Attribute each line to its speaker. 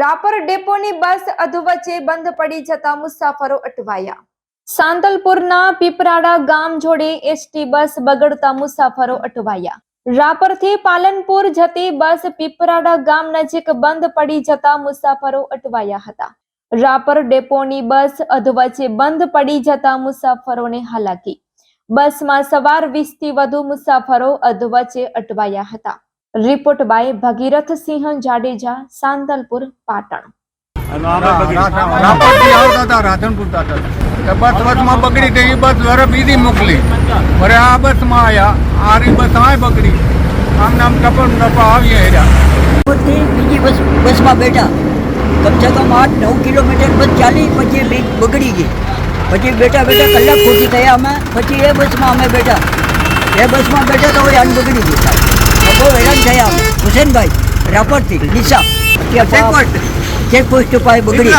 Speaker 1: રાપર ડેપોની બસ અધવચ્ચે બંધ પડી જતા મુસાફરો અટવાયા. સાંતલપુરના પીપરાડા ગામ જોડે એસટી બસ બગડતા મુસાફરો અટવાયા. રાપરથી પાલનપુર જતી બસ પીપરાડા ગામ નજીક બંધ પડી જતા મુસાફરો અટવાયા હતા. રાપર ડેપોની બસ અધવચ્ચે બંધ પડી જતા મુસાફરોને હાલાકી. બસમાં સવાર વીસથી વધુ મુસાફરો અધવચ્ચે અટવાયા હતા. Report by Bhagirath Sinh Jadeja Santalpur Patan.
Speaker 2: Bus બસમાં બગડી ગઈ બસ વરે બીજી મોકલી. વરે આ બસમાં આવ્યા આરી બસ આ બગડી. આમ નામ ટપમ ટપા આવીએ હેર્યા
Speaker 3: પોતે બીજી બસ બસમાં બેઠા. કમસે કમ આઠ નવ કિલોમીટર બસ ચાલી પછી લીક બગડી ગઈ. પછી બેઠા બેઠા કલાક ખોટી થયા અમે પછી એ બસમાં અમે બેઠા. એ બસમાં બેઠા તો આન બગડી ગઈ બહુ હેરાન થયા. હુસેનભાઈ રાપરથી નિશા ચેકપોસ્ટ ચેકપોસ્ટ ઉપર બગડી.